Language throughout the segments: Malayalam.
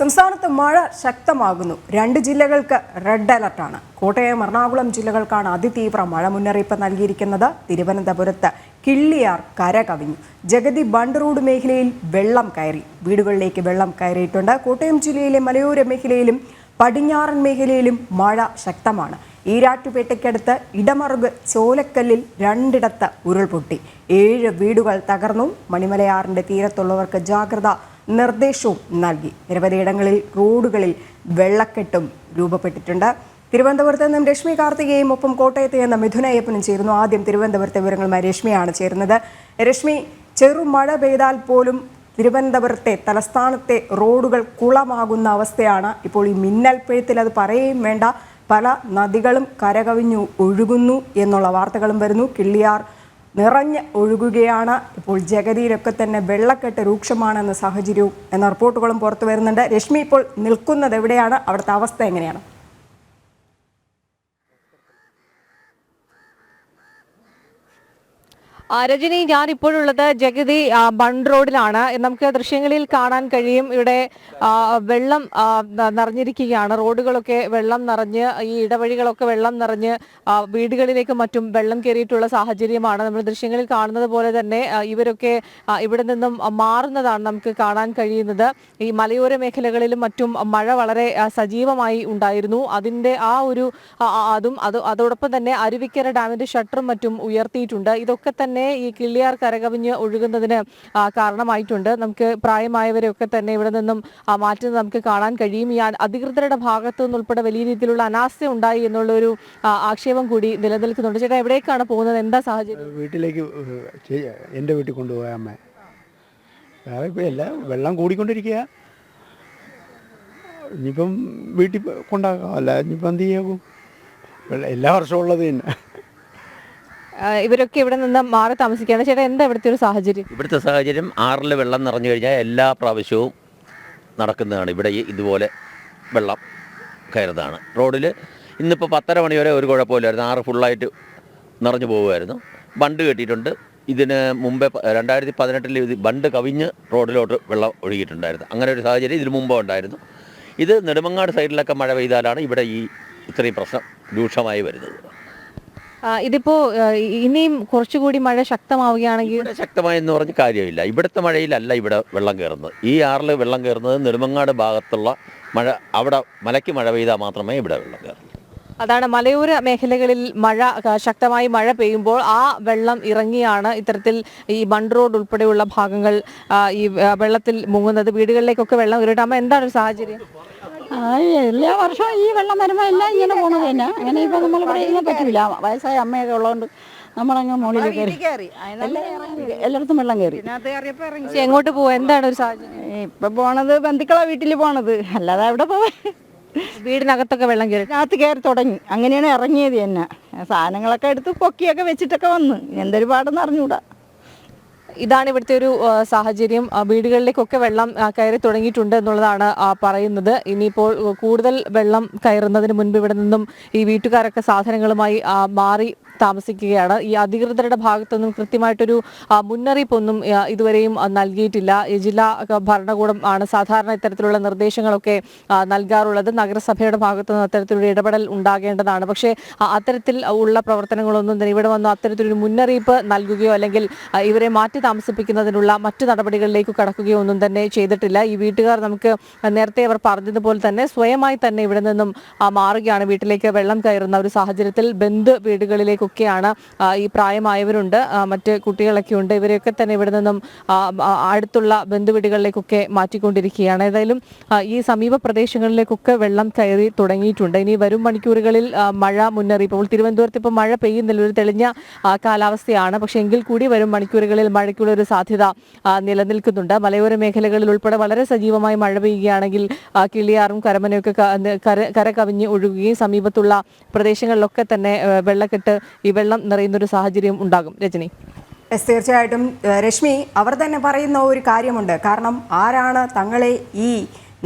സംസ്ഥാനത്ത് മഴ ശക്തമാകുന്നു. രണ്ട് ജില്ലകൾക്ക് റെഡ് അലർട്ടാണ് കോട്ടയം എറണാകുളം ജില്ലകൾക്കാണ് അതിതീവ്ര മഴ മുന്നറിയിപ്പ് നൽകിയിരിക്കുന്നത്. തിരുവനന്തപുരത്ത് കിള്ളിയാർ കര കവിഞ്ഞു. ജഗതി ബണ്ട് റോഡ് മേഖലയിൽ വെള്ളം കയറി. വീടുകളിലേക്ക് വെള്ളം കയറിയിട്ടുണ്ട്. കോട്ടയം ജില്ലയിലെ മലയോര മേഖലയിലും പടിഞ്ഞാറൻ മേഖലയിലും മഴ ശക്തമാണ്. ഈരാറ്റുപേട്ടയ്ക്കടുത്ത് ഇടമറുക് ചോലക്കല്ലിൽ രണ്ടിടത്ത് ഉരുൾപൊട്ടി. ഏഴ് വീടുകൾ തകർന്നു. മണിമലയാറിന്റെ തീരത്തുള്ളവർക്ക് ജാഗ്രത നിർദ്ദേശവും നൽകി. നിരവധിയിടങ്ങളിൽ റോഡുകളിൽ വെള്ളക്കെട്ടും രൂപപ്പെട്ടിട്ടുണ്ട്. തിരുവനന്തപുരത്ത് നിന്നും രശ്മി കാർത്തികയും ഒപ്പം കോട്ടയത്ത് നിന്ന് മിഥുന അയ്യപ്പനും ചേരുന്നു. ആദ്യം തിരുവനന്തപുരത്തെ വിവരങ്ങളുമായി രശ്മിയാണ് ചേരുന്നത്. രശ്മി ചെറുമഴ പെയ്താൽ പോലും തിരുവനന്തപുരത്തെ തലസ്ഥാനത്തെ റോഡുകൾ കുളമാകുന്ന അവസ്ഥയാണ് ഇപ്പോൾ ഈ മിന്നൽ പെയ്ത്തിൽ അത് പറയുകയും വേണ്ട. പല നദികളും കരകവിഞ്ഞു ഒഴുകുന്നു എന്നുള്ള വാർത്തകളും വരുന്നു. കിള്ളിയാർ നിറഞ്ഞ് ഒഴുകുകയാണ്. ഇപ്പോൾ ജഗതിയിലൊക്കെ തന്നെ വെള്ളക്കെട്ട് രൂക്ഷമാണെന്ന സാഹചര്യവും എന്ന റിപ്പോർട്ടുകളും പുറത്തു വരുന്നുണ്ട്. രശ്മി ഇപ്പോൾ നിൽക്കുന്നത് എവിടെയാണ്? അവിടുത്തെ അവസ്ഥ എങ്ങനെയാണ്? രജനി ഞാൻ ഇപ്പോഴുള്ളത് ജഗതി ബണ്ട് റോഡിലാണ്. നമുക്ക് ദൃശ്യങ്ങളിൽ കാണാൻ കഴിയും. ഇവിടെ വെള്ളം നിറഞ്ഞിരിക്കുകയാണ്. റോഡുകളൊക്കെ വെള്ളം നിറഞ്ഞ് ഈ ഇടവഴികളൊക്കെ വെള്ളം നിറഞ്ഞ് വീടുകളിലേക്ക് മറ്റും വെള്ളം കയറിയിട്ടുള്ള സാഹചര്യമാണ്. നമ്മൾ ദൃശ്യങ്ങളിൽ കാണുന്നത് പോലെ തന്നെ ഇവരൊക്കെ ഇവിടെ നിന്നും മാറുന്നതാണ് നമുക്ക് കാണാൻ കഴിയുന്നത്. ഈ മലയോര മേഖലകളിലും മറ്റും മഴ വളരെ സജീവമായി ഉണ്ടായിരുന്നു. അതിന്റെ ആ ഒരു അതും അത് അതോടൊപ്പം തന്നെ അരുവിക്കര ഡാമിന്റെ ഷട്ടറും മറ്റും ഉയർത്തിയിട്ടുണ്ട്. ഇതൊക്കെ തന്നെ ഈ കിള്ളിയാർ കരകവിഞ്ഞ് ഒഴുകുന്നതിന് കാരണമായിട്ടുണ്ട്. നമുക്ക് പ്രായമായവരെയൊക്കെ തന്നെ ഇവിടെ നിന്നും മാറ്റുന്നത് നമുക്ക് കാണാൻ കഴിയും. ഈ അധികൃതരുടെ ഭാഗത്തു നിന്നുൾപ്പെടെ വലിയ രീതിയിലുള്ള അനാസ്ഥ ഉണ്ടായി എന്നുള്ളൊരു ആക്ഷേപം കൂടി നിലനിൽക്കുന്നുണ്ട്. ചേട്ടാ എവിടേക്കാണ് പോകുന്നത്? എന്താ സാഹചര്യം? വീട്ടിലേക്ക് എന്റെ വീട്ടിൽ കൊണ്ടുപോയ അമ്മ. വേറെ എല്ലാം വെള്ളം കൂടിക്കൊണ്ടിരിക്കുക ഇനിയിപ്പം വീട്ടിൽ കൊണ്ടാക്കാം അല്ല ഇനിയിപ്പം എന്ത് ചെയ്യാകും എല്ലാ വർഷവും ഉള്ളത് തന്നെ. ഇവരൊക്കെ ഇവിടെ നിന്ന് മാറി താമസിക്കുകയാണ്. ചേട്ടാ എന്താ ഇവിടുത്തെ ഒരു സാഹചര്യം? ഇവിടുത്തെ സാഹചര്യം ആറിൽ വെള്ളം നിറഞ്ഞു കഴിഞ്ഞാൽ എല്ലാ പ്രാവശ്യവും നടക്കുന്നതാണ്. ഇവിടെ ഇതുപോലെ വെള്ളം കയറുന്നതാണ്. റോഡിൽ ഇന്നിപ്പോൾ പത്തര മണി വരെ ഒരു കുഴപ്പമില്ലായിരുന്നു. ആറ് ഫുള്ളായിട്ട് നിറഞ്ഞു പോകുമായിരുന്നു. ബണ്ട് കെട്ടിയിട്ടുണ്ട്. ഇതിന് മുമ്പേ രണ്ടായിരത്തി പതിനെട്ടിൽ ഇത് ബണ്ട് കവിഞ്ഞ് റോഡിലോട്ട് വെള്ളം ഒഴുകിയിട്ടുണ്ടായിരുന്നു. അങ്ങനെ ഒരു സാഹചര്യം ഇതിന് മുമ്പ് ഉണ്ടായിരുന്നു. ഇത് നെടുമങ്ങാട് സൈഡിലൊക്കെ മഴ പെയ്താലാണ് ഇവിടെ ഈ ഇത്രയും പ്രശ്നം രൂക്ഷമായി വരുന്നത്. ഇതിപ്പോ ഇനിയും കുറച്ചുകൂടി മഴ ശക്തമാവുകയാണെങ്കിൽ ശക്തമായെന്ന് പറഞ്ഞ് കാര്യമില്ല. ഇവിടുത്തെ മഴയിലല്ല ഇവിടെ വെള്ളം കയറുന്നത്. ഈ ആറിൽ വെള്ളം കയറുന്നത് നെടുമങ്ങാട് ഭാഗത്തുള്ള മഴ അവിടെ മലയ്ക്ക് മഴ പെയ്താൽ മാത്രമേ ഇവിടെ വെള്ളം കയറുള്ളൂ അതാണ് മലയോര മേഖലകളിൽ മഴ ശക്തമായി മഴ പെയ്യുമ്പോൾ ആ വെള്ളം ഇറങ്ങിയാണ് ഇത്തരത്തിൽ ഈ ബണ്ട് റോഡ് ഉൾപ്പെടെയുള്ള ഭാഗങ്ങൾ ഈ വെള്ളത്തിൽ മുങ്ങുന്നത്. വീടുകളിലേക്കൊക്കെ വെള്ളം കയറിയിട്ട് എന്താണ് ഒരു സാഹചര്യം? എല്ലാ വർഷവും ഈ വെള്ളം വരുമ്പോൾ എല്ലാം ഇങ്ങനെ പോണത് തന്നെ. അങ്ങനെ ഇപ്പൊ നമ്മൾ പറയാൻ പറ്റില്ല വയസ്സായ അമ്മയൊക്കെ ഉള്ളതുകൊണ്ട് നമ്മളങ്ങ് മുകളിൽ കയറി എല്ലാ- എല്ലായിടത്തും വെള്ളം കയറി എങ്ങോട്ട് പോവാ? എന്താണ് ഒരു സാഹചര്യം? ഇപ്പൊ പോണത് ബന്ധുക്കളാ വീട്ടിൽ പോണത്. അല്ലാതെ അവിടെ പോവാ? വീടിനകത്തൊക്കെ വെള്ളം കയറി അകത്ത് കയറി തുടങ്ങി. അങ്ങനെയാണ് ഇറങ്ങിയത് തന്നെ. സാധനങ്ങളൊക്കെ എടുത്ത് പൊക്കിയൊക്കെ വെച്ചിട്ടൊക്കെ വന്ന്. എന്തൊരു പാടെന്ന് അറിഞ്ഞൂടാ. ഇതാണ് ഇവിടുത്തെ ഒരു സാഹചര്യം. വീടുകളിലേക്കൊക്കെ വെള്ളം കയറി തുടങ്ങിയിട്ടുണ്ട് എന്നുള്ളതാണ് പറയുന്നത്. ഇനിയിപ്പോൾ കൂടുതൽ വെള്ളം കയറുന്നതിന് മുൻപ് ഇവിടെ നിന്നും ഈ വീട്ടുകാരൊക്കെ സാധനങ്ങളുമായി മാറി താമസിക്കുകയാണ്. ഈ അധികൃതരുടെ ഭാഗത്തുനിന്നും കൃത്യമായിട്ടൊരു മുന്നറിയിപ്പൊന്നും ഇതുവരെയും നൽകിയിട്ടില്ല. ഈ ജില്ലാ ഭരണകൂടം ആണ് സാധാരണ ഇത്തരത്തിലുള്ള നിർദ്ദേശങ്ങളൊക്കെ നൽകാറുള്ളത്. നഗരസഭയുടെ ഭാഗത്തുനിന്ന് അത്തരത്തിലൊരു ഇടപെടൽ ഉണ്ടാകേണ്ടതാണ്. പക്ഷേ അത്തരത്തിൽ ഉള്ള പ്രവർത്തനങ്ങളൊന്നും തന്നെ ഇവിടെ വന്ന് അത്തരത്തിലൊരു മുന്നറിയിപ്പ് നൽകുകയോ അല്ലെങ്കിൽ ഇവരെ മാറ്റി താമസിപ്പിക്കുന്നതിനുള്ള മറ്റു നടപടികളിലേക്ക് കടക്കുകയോ ഒന്നും തന്നെ ചെയ്തിട്ടില്ല. ഈ വീട്ടുകാർ നമുക്ക് നേരത്തെ അവർ പറഞ്ഞതുപോലെ തന്നെ സ്വയമായി തന്നെ ഇവിടെ നിന്നും മാറുകയാണ്. വീട്ടിലേക്ക് വെള്ളം കയറുന്ന ഒരു സാഹചര്യത്തിൽ ബന്ധു വീടുകളിലേക്കൊക്കെയാണ് ആ, ഈ പ്രായമായവരുണ്ട് മറ്റ് കുട്ടികളൊക്കെ ഉണ്ട് ഇവരെയൊക്കെ തന്നെ ഇവിടെ നിന്നും അടുത്തുള്ള ബന്ധുവീടുകളിലേക്കൊക്കെ മാറ്റിക്കൊണ്ടിരിക്കുകയാണ്. ഏതായാലും ഈ സമീപ പ്രദേശങ്ങളിലേക്കൊക്കെ വെള്ളം കയറി തുടങ്ങിയിട്ടുണ്ട്. ഇനി വരും മണിക്കൂറുകളിൽ മഴ മുന്നറിയിപ്പ്. ഇപ്പോൾ തിരുവനന്തപുരത്ത് ഇപ്പോൾ മഴ പെയ്യുന്നില്ല ഒരു തെളിഞ്ഞ കാലാവസ്ഥയാണ്. പക്ഷേ എങ്കിൽ കൂടി വരും മണിക്കൂറുകളിൽ മഴയ്ക്കുള്ള ഒരു സാധ്യത നിലനിൽക്കുന്നുണ്ട്. മലയോര മേഖലകളിൽ ഉൾപ്പെടെ വളരെ സജീവമായി മഴ പെയ്യുകയാണെങ്കിൽ കിളിയാറും കരമനയൊക്കെ കര കര കവിഞ്ഞ് ഒഴുകുകയും സമീപത്തുള്ള പ്രദേശങ്ങളിലൊക്കെ തന്നെ വെള്ളക്കെട്ട് ഈ വെള്ളം നിറയുന്ന ഒരു സാഹചര്യം ഉണ്ടാകും. രജനി. എസ് തീർച്ചയായിട്ടും. രശ്മി അവർ തന്നെ പറയുന്ന ഒരു കാര്യമുണ്ട്. കാരണം ആരാണ് തങ്ങളെ ഈ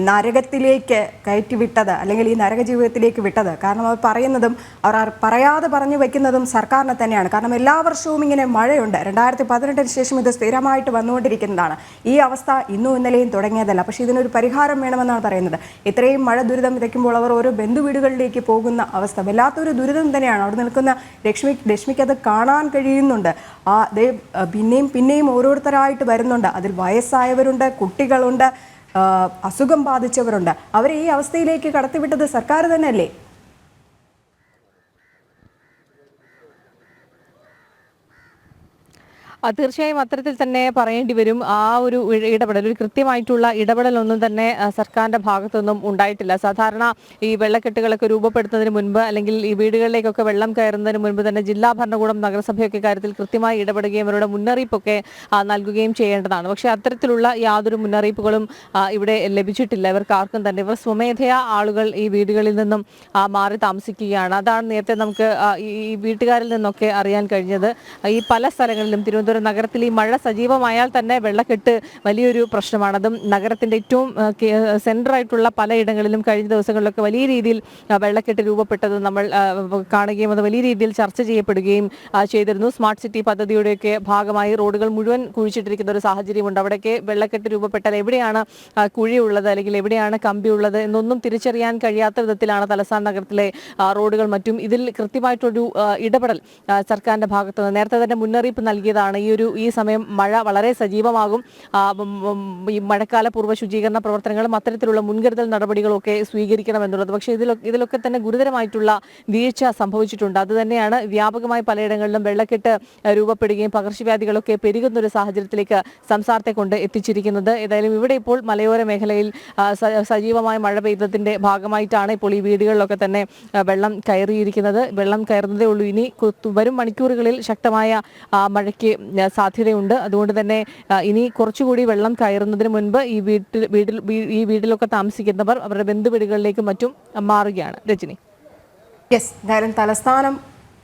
നരകത്തിലേക്ക് കയറ്റിവിട്ടത് അല്ലെങ്കിൽ ഈ നരക ജീവിതത്തിലേക്ക് വിട്ടത്. കാരണം അവർ പറയുന്നതും അവർ പറയാതെ പറഞ്ഞു വെക്കുന്നതും സർക്കാരിനെ തന്നെയാണ്. കാരണം എല്ലാ വർഷവും ഇങ്ങനെ മഴയുണ്ട്. രണ്ടായിരത്തി പതിനെട്ടിന് ശേഷം ഇത് സ്ഥിരമായിട്ട് വന്നുകൊണ്ടിരിക്കുന്നതാണ്. ഈ അവസ്ഥ ഇന്നും ഇന്നലെയും തുടങ്ങിയതല്ല. പക്ഷേ ഇതിനൊരു പരിഹാരം വേണമെന്നാണ് പറയുന്നത്. ഇത്രയും മഴ ദുരിതം വിതയ്ക്കുമ്പോൾ അവർ ഓരോ ബന്ധുവീടുകളിലേക്ക് പോകുന്ന അവസ്ഥ. വല്ലാത്തൊരു ദുരിതം തന്നെയാണ്. അവിടെ നിൽക്കുന്ന ലക്ഷ്മി ലക്ഷ്മിക്ക് അത് കാണാൻ കഴിയുന്നുണ്ട്. ആ പിന്നെയും പിന്നെയും ഓരോരുത്തരായിട്ട് വരുന്നുണ്ട്. അതിൽ വയസ്സായവരുണ്ട് കുട്ടികളുണ്ട്. അസുഖം ബാധിച്ചവരുണ്ട്. അവരെ ഈ അവസ്ഥയിലേക്ക് കടത്തിവിട്ടത് സർക്കാർ തന്നെയല്ലേ? തീർച്ചയായും അത്തരത്തിൽ തന്നെ പറയേണ്ടി വരും. ആ ഒരു ഇടപെടൽ ഒരു കൃത്യമായിട്ടുള്ള ഇടപെടലൊന്നും തന്നെ സർക്കാരിന്റെ ഭാഗത്തൊന്നും ഉണ്ടായിട്ടില്ല. സാധാരണ ഈ വെള്ളക്കെട്ടുകളൊക്കെ രൂപപ്പെടുത്തുന്നതിന് മുൻപ് അല്ലെങ്കിൽ ഈ വീടുകളിലേക്കൊക്കെ വെള്ളം കയറുന്നതിന് മുൻപ് തന്നെ ജില്ലാ ഭരണകൂടം നഗരസഭയൊക്കെ കാര്യത്തിൽ കൃത്യമായി ഇടപെടുകയും അവരുടെ മുന്നറിയിപ്പൊക്കെ നൽകുകയും ചെയ്യേണ്ടതാണ്. പക്ഷേ അത്തരത്തിലുള്ള യാതൊരു മുന്നറിയിപ്പുകളും ഇവിടെ ലഭിച്ചിട്ടില്ല. ഇവർക്ക് ആർക്കും തന്നെ. ഇവർ സ്വമേധയാ ആളുകൾ ഈ വീടുകളിൽ നിന്നും മാറി താമസിക്കുകയാണ്. അതാണ് നേരത്തെ നമുക്ക് ഈ വീട്ടുകാരിൽ നിന്നൊക്കെ അറിയാൻ കഴിഞ്ഞത്. ഈ പല സ്ഥലങ്ങളിലും തിരുവനന്തപുരം നഗരത്തിൽ ഈ മഴ സജീവമായാൽ തന്നെ വെള്ളക്കെട്ട് വലിയൊരു പ്രശ്നമാണ്. അതും നഗരത്തിന്റെ ഏറ്റവും സെന്റർ ആയിട്ടുള്ള പലയിടങ്ങളിലും കഴിഞ്ഞ ദിവസങ്ങളിലൊക്കെ വലിയ രീതിയിൽ വെള്ളക്കെട്ട് രൂപപ്പെട്ടത് നമ്മൾ കാണുകയും അത് വലിയ രീതിയിൽ ചർച്ച ചെയ്യപ്പെടുകയും ചെയ്തിരുന്നു. സ്മാർട്ട് സിറ്റി പദ്ധതിയുടെയൊക്കെ ഭാഗമായി റോഡുകൾ മുഴുവൻ കുഴിച്ചിട്ടിരിക്കുന്ന ഒരു സാഹചര്യമുണ്ട്. അവിടെയൊക്കെ വെള്ളക്കെട്ട് രൂപപ്പെട്ടാൽ എവിടെയാണ് കുഴിയുള്ളത് അല്ലെങ്കിൽ എവിടെയാണ് കമ്പിയുള്ളത് എന്നൊന്നും തിരിച്ചറിയാൻ കഴിയാത്ത വിധത്തിലാണ് തലസ്ഥാന നഗരത്തിലെ റോഡുകൾ മറ്റും. ഇതിൽ കൃത്യമായിട്ടൊരു ഇടപെടൽ സർക്കാരിന്റെ ഭാഗത്തുനിന്ന് നേരത്തെ തന്നെ മുന്നറിയിപ്പ് നൽകിയതാണ് ഈ ഒരു ഈ സമയം മഴ വളരെ സജീവമാകും. ഈ മഴക്കാല പൂർവ ശുചീകരണ പ്രവർത്തനങ്ങളും അത്തരത്തിലുള്ള മുൻകരുതൽ നടപടികളും ഒക്കെ സ്വീകരിക്കണം എന്നുള്ളത് പക്ഷേ ഇതിലൊക്കെ ഇതിലൊക്കെ തന്നെ ഗുരുതരമായിട്ടുള്ള വീഴ്ച സംഭവിച്ചിട്ടുണ്ട്. അത് തന്നെയാണ് വ്യാപകമായി പലയിടങ്ങളിലും വെള്ളക്കെട്ട് രൂപപ്പെടുകയും പകർച്ചവ്യാധികളൊക്കെ പെരുകുന്ന ഒരു സാഹചര്യത്തിലേക്ക് സംസ്ഥാനത്തെ കൊണ്ട് എത്തിച്ചിരിക്കുന്നത്. ഏതായാലും ഇവിടെ ഇപ്പോൾ മലയോര മേഖലയിൽ സജീവമായ മഴ പെയ്തതിന്റെ ഭാഗമായിട്ടാണ് ഇപ്പോൾ ഈ വീടുകളിലൊക്കെ തന്നെ വെള്ളം കയറിയിരിക്കുന്നത്. വെള്ളം കയറുന്നതേ ഉള്ളൂ. ഇനി വരും മണിക്കൂറുകളിൽ ശക്തമായ മഴയ്ക്ക് സാധ്യതയുണ്ട്. അതുകൊണ്ട് തന്നെ ഇനി കുറച്ചുകൂടി വെള്ളം കയറുന്നതിന് മുൻപ് ഈ വീട്ടിൽ വീട്ടിൽ ഈ വീട്ടിലൊക്കെ താമസിക്കുന്നവർ അവരുടെ ബന്ധുവീടുകളിലേക്കും മറ്റും മാറുകയാണ്. രജനി. യെസ് എന്തായാലും തലസ്ഥാനം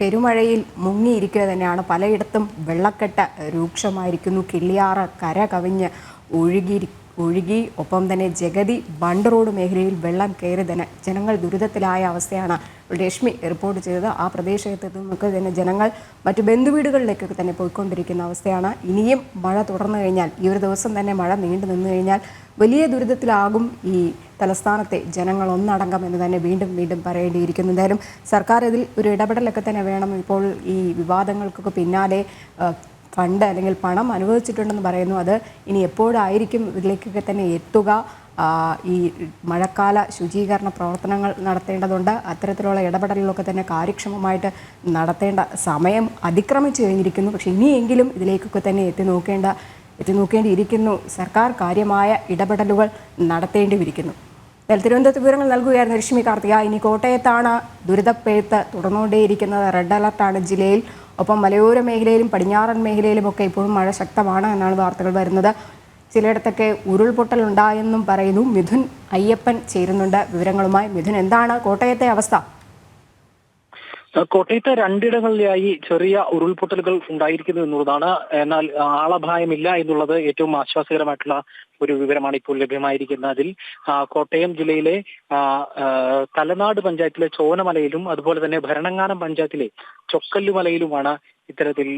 പെരുമഴയിൽ മുങ്ങിയിരിക്കുക തന്നെയാണ്. പലയിടത്തും വെള്ളക്കെട്ട് രൂക്ഷമായിരിക്കുന്നു. കിള്ളിയാറ് കര കവിഞ്ഞ് ഒഴുകി ഒഴുകി ഒപ്പം തന്നെ ജഗതി ബണ്ട് റോഡ് മേഖലയിൽ വെള്ളം കയറി തന്നെ ജനങ്ങൾ ദുരിതത്തിലായ അവസ്ഥയാണ് രശ്മി റിപ്പോർട്ട് ചെയ്തത്. ആ പ്രദേശത്ത് നിന്നൊക്കെ തന്നെ ജനങ്ങൾ മറ്റു ബന്ധുവീടുകളിലേക്കൊക്കെ തന്നെ പോയിക്കൊണ്ടിരിക്കുന്ന അവസ്ഥയാണ്. ഇനിയും മഴ തുടർന്നു കഴിഞ്ഞാൽ ഈ ഒരു ദിവസം തന്നെ മഴ നീണ്ടു നിന്നു കഴിഞ്ഞാൽ വലിയ ദുരിതത്തിലാകും ഈ തലസ്ഥാനത്തെ ജനങ്ങൾ ഒന്നടങ്കം എന്ന് തന്നെ വീണ്ടും വീണ്ടും പറയേണ്ടിയിരിക്കുന്നു. എന്തായാലും സർക്കാർ ഇതിൽ ഒരു ഇടപെടലൊക്കെ തന്നെ വേണം. ഇപ്പോൾ ഈ വിവാദങ്ങൾക്കൊക്കെ പിന്നാലെ ഫണ്ട് അല്ലെങ്കിൽ പണം അനുവദിച്ചിട്ടുണ്ടെന്ന് പറയുന്നു. അത് ഇനി എപ്പോഴായിരിക്കും ഇതിലേക്കൊക്കെ തന്നെ എത്തുക? ഈ മഴക്കാല ശുചീകരണ പ്രവർത്തനങ്ങൾ നടത്തേണ്ടതുണ്ട്. അത്തരത്തിലുള്ള ഇടപെടലുകളൊക്കെ തന്നെ കാര്യക്ഷമമായിട്ട് നടത്തേണ്ട സമയം അതിക്രമിച്ചു കഴിഞ്ഞിരിക്കുന്നു. പക്ഷേ ഇനിയെങ്കിലും ഇതിലേക്കൊക്കെ തന്നെ എത്തി നോക്കേണ്ട എത്തി നോക്കേണ്ടിയിരിക്കുന്നു. സർക്കാർ കാര്യമായ ഇടപെടലുകൾ നടത്തേണ്ടിയിരിക്കുന്നു. തിരുവനന്തപുരത്ത് വിവരങ്ങൾ നൽകുകയായിരുന്നു രശ്മി കാർത്തിക. ഇനി കോട്ടയത്താണ് ദുരിതപ്പെഴുത്ത് തുടർന്നുകൊണ്ടേയിരിക്കുന്നത്. റെഡ് അലർട്ടാണ് ജില്ലയിൽ. ഒപ്പം മലയോര മേഖലയിലും പടിഞ്ഞാറൻ മേഖലയിലും ഒക്കെ ഇപ്പോഴും മഴ ശക്തമാണ് എന്നാണ് വാർത്തകൾ വരുന്നത്. ചിലയിടത്തൊക്കെ ഉരുൾപൊട്ടൽ ഉണ്ടായെന്നും പറയുന്നു. മിഥുൻ അയ്യപ്പൻ ചേരുന്നുണ്ട് വിവരങ്ങളുമായി. മിഥുൻ എന്താണ് കോട്ടയത്തെ അവസ്ഥ? കോട്ടയത്ത് രണ്ടിടങ്ങളിലായി ചെറിയ ഉരുൾപൊട്ടലുകൾ ഉണ്ടായിരിക്കുന്നു എന്നുള്ളതാണ്. എന്നാൽ ആളഭായമില്ല എന്നുള്ളത് ഏറ്റവും ആശ്വാസകരമായിട്ടുള്ള ഒരു വിവരമാണ് ഇപ്പോൾ ലഭ്യമായിരിക്കുന്നത്. അതിൽ കോട്ടയം ജില്ലയിലെ തലനാട് പഞ്ചായത്തിലെ ചോനമലയിലും അതുപോലെ തന്നെ ഭരണങ്ങാനം പഞ്ചായത്തിലെ ചൊക്കല്ലുമലയിലുമാണ് ഇത്തരത്തിൽ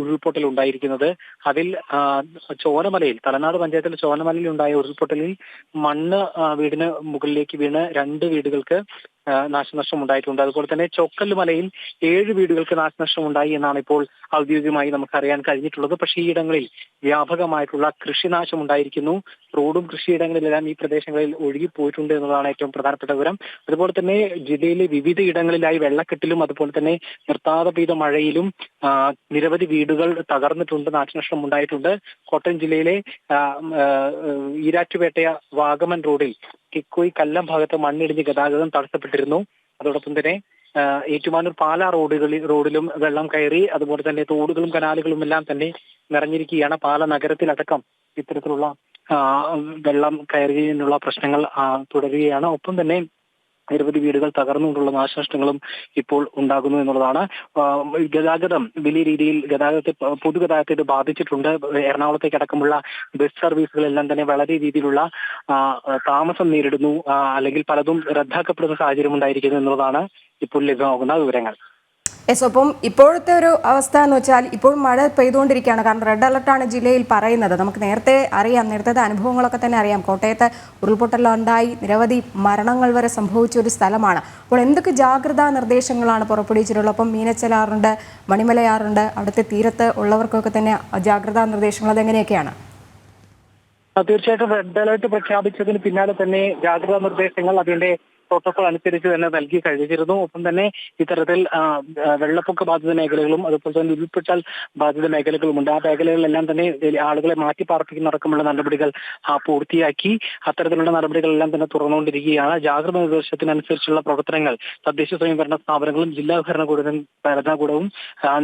ഉരുൾപൊട്ടൽ ഉണ്ടായിരിക്കുന്നത്. അതിൽ ചോനമലയിൽ തലനാട് പഞ്ചായത്തിലെ ചോനമലയിൽ ഉണ്ടായ ഉരുൾപൊട്ടലിൽ മണ്ണ് വീടിന് മുകളിലേക്ക് വീണ് രണ്ട് വീടുകൾക്ക് നാശനഷ്ടം ഉണ്ടായിട്ടുണ്ട് അതുപോലെ തന്നെ ചൊക്കൽ മലയിൽ ഏഴ് വീടുകൾക്ക് നാശനഷ്ടം ഉണ്ടായി എന്നാണ് ഇപ്പോൾ ഔദ്യോഗികമായി നമുക്ക് അറിയാൻ കഴിഞ്ഞിട്ടുള്ളത്. പക്ഷേ ഈ ഇടങ്ങളിൽ വ്യാപകമായിട്ടുള്ള കൃഷിനാശം ഉണ്ടായിരിക്കുന്നു റോഡും കൃഷിയിടങ്ങളിലെല്ലാം ഈ പ്രദേശങ്ങളിൽ ഒഴുകിപ്പോയിട്ടുണ്ട് എന്നതാണ് ഏറ്റവും പ്രധാനപ്പെട്ട വിവരം. അതുപോലെ തന്നെ ജില്ലയിലെ വിവിധ ഇടങ്ങളിലായി വെള്ളക്കെട്ടിലും അതുപോലെ തന്നെ നിർത്താതെ പെയ്ത മഴയിലും നിരവധി വീടുകൾ തകർന്നിട്ടുണ്ട് നാശനഷ്ടം ഉണ്ടായിട്ടുണ്ട് കോട്ടയം ജില്ലയിലെ ഈരാറ്റുപേട്ടയ വാഗമൺ റോഡിൽ കിക്കോയി കല്ലം ഭാഗത്ത് മണ്ണിടിഞ്ഞ് ഗതാഗതം തടസ്സപ്പെട്ടിരുന്നു. അതോടൊപ്പം തന്നെ ഏറ്റുമാനൂർ പാല റോഡുകളിൽ റോഡിലും വെള്ളം കയറി അതുപോലെ തന്നെ തോടുകളും കനാലുകളും എല്ലാം തന്നെ നിറഞ്ഞിരിക്കുകയാണ് പാല നഗരത്തിലടക്കം ഇത്തരത്തിലുള്ള വെള്ളം കയറിയതിനുള്ള പ്രശ്നങ്ങൾ തുടരുകയാണ്. ഒപ്പം തന്നെ നിരവധി വീടുകൾ തകർന്നുകൊണ്ടുള്ള നാശനഷ്ടങ്ങളും ഇപ്പോൾ ഉണ്ടാകുന്നു എന്നുള്ളതാണ്. ഗതാഗതം വലിയ രീതിയിൽ ഗതാഗതത്തെ പൊതുഗതാഗതത്തെ ഇത് ബാധിച്ചിട്ടുണ്ട്. എറണാകുളത്തേക്ക് അടക്കമുള്ള ബസ് സർവീസുകളെല്ലാം തന്നെ വളരെ രീതിയിലുള്ള താമസം നേരിടുന്നു. അല്ലെങ്കിൽ പലതും റദ്ദാക്കപ്പെടുന്ന സാഹചര്യം ഉണ്ടായിരിക്കുന്നു എന്നുള്ളതാണ് ഇപ്പോൾ ലഭ്യമാകുന്ന വിവരങ്ങൾ. എസ് ഒപ്പം ഇപ്പോഴത്തെ ഒരു അവസ്ഥ എന്ന് വെച്ചാൽ ഇപ്പോൾ മഴ പെയ്തുകൊണ്ടിരിക്കുകയാണ്. കാരണം റെഡ് അലർട്ടാണ് ജില്ലയിൽ പറയുന്നത്. നമുക്ക് നേരത്തെ അറിയാം നേരത്തെ അനുഭവങ്ങളൊക്കെ തന്നെ അറിയാം. കോട്ടയത്ത് ഉരുൾപൊട്ടലുണ്ടായി. നിരവധി മരണങ്ങൾ വരെ സംഭവിച്ച ഒരു സ്ഥലമാണ്. അപ്പോൾ എന്തൊക്കെ ജാഗ്രതാ നിർദ്ദേശങ്ങളാണ് പുറപ്പെടുവിച്ചിട്ടുള്ളത്? അപ്പം മീനച്ചലാറുണ്ട് മണിമലയാറുണ്ട് അവിടുത്തെ തീരത്ത് ഉള്ളവർക്കൊക്കെ തന്നെ ജാഗ്രതാ നിർദ്ദേശങ്ങൾ അതെങ്ങനെയൊക്കെയാണ്? തീർച്ചയായിട്ടും റെഡ് അലർട്ട് പ്രഖ്യാപിച്ചതിന് പിന്നാലെ തന്നെ ജാഗ്രതാ നിർദ്ദേശങ്ങൾ അതിന്റെ പ്രോട്ടോകോൾ അനുസരിച്ച് തന്നെ നൽകി കഴിഞ്ഞിരുന്നു. ഒപ്പം തന്നെ ഇത്തരത്തിൽ വെള്ളപ്പൊക്ക ബാധിത മേഖലകളും അതുപോലെ തന്നെ ഉരുൾപൊട്ടാൽ ബാധിത മേഖലകളുമുണ്ട്. ആ മേഖലകളിലെല്ലാം തന്നെ ആളുകളെ മാറ്റി പാർപ്പിക്കുന്ന അടക്കമുള്ള നടപടികൾ പൂർത്തിയാക്കി. അത്തരത്തിലുള്ള നടപടികളെല്ലാം തന്നെ തുറന്നുകൊണ്ടിരിക്കുകയാണ്. ജാഗ്രത നിർദ്ദേശത്തിനനുസരിച്ചുള്ള പ്രവർത്തനങ്ങൾ തദ്ദേശ സ്വയംഭരണ സ്ഥാപനങ്ങളും ജില്ലാ ഭരണകൂടവും ഭരണകൂടവും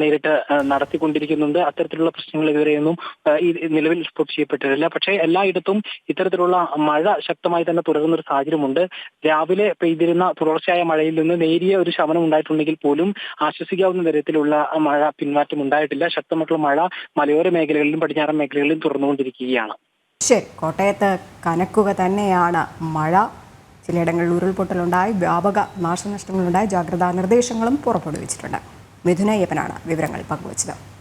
നേരിട്ട് നടത്തിക്കൊണ്ടിരിക്കുന്നുണ്ട്. അത്തരത്തിലുള്ള പ്രശ്നങ്ങൾ ഇതുവരെയൊന്നും ഈ നിലവിൽ റിപ്പോർട്ട് ചെയ്യപ്പെട്ടിട്ടില്ല. പക്ഷേ എല്ലായിടത്തും ഇത്തരത്തിലുള്ള മഴ ശക്തമായി തന്നെ തുടരുന്ന ഒരു സാഹചര്യമുണ്ട്. രാവിലെ പെയ്തിരുന്ന തുടർച്ചയായ മഴയിൽ നിന്ന് നേരിയ ഒരു ശമനം ഉണ്ടായിട്ടുണ്ടെങ്കിൽ പോലും ആശ്വസിക്കാവുന്ന തരത്തിലുള്ള മഴ പിന്മാറ്റം ഉണ്ടായിട്ടില്ല. ശക്തമായിട്ടുള്ള മഴ മലയോര മേഖലകളിലും പടിഞ്ഞാറൻ മേഖലകളിലും തുറന്നുകൊണ്ടിരിക്കുകയാണ് ശരി കോട്ടയത്ത് കനക്കുക തന്നെയാണ് മഴ. ചിലയിടങ്ങളിൽ ഉരുൾപൊട്ടലുണ്ടായി വ്യാപക നാശനഷ്ടങ്ങളുണ്ടായി. ജാഗ്രതാ നിർദ്ദേശങ്ങളും പുറപ്പെടുവിച്ചിട്ടുണ്ട്. മിഥുനയ്യപ്പനാണ് വിവരങ്ങൾ പങ്കുവച്ചത്.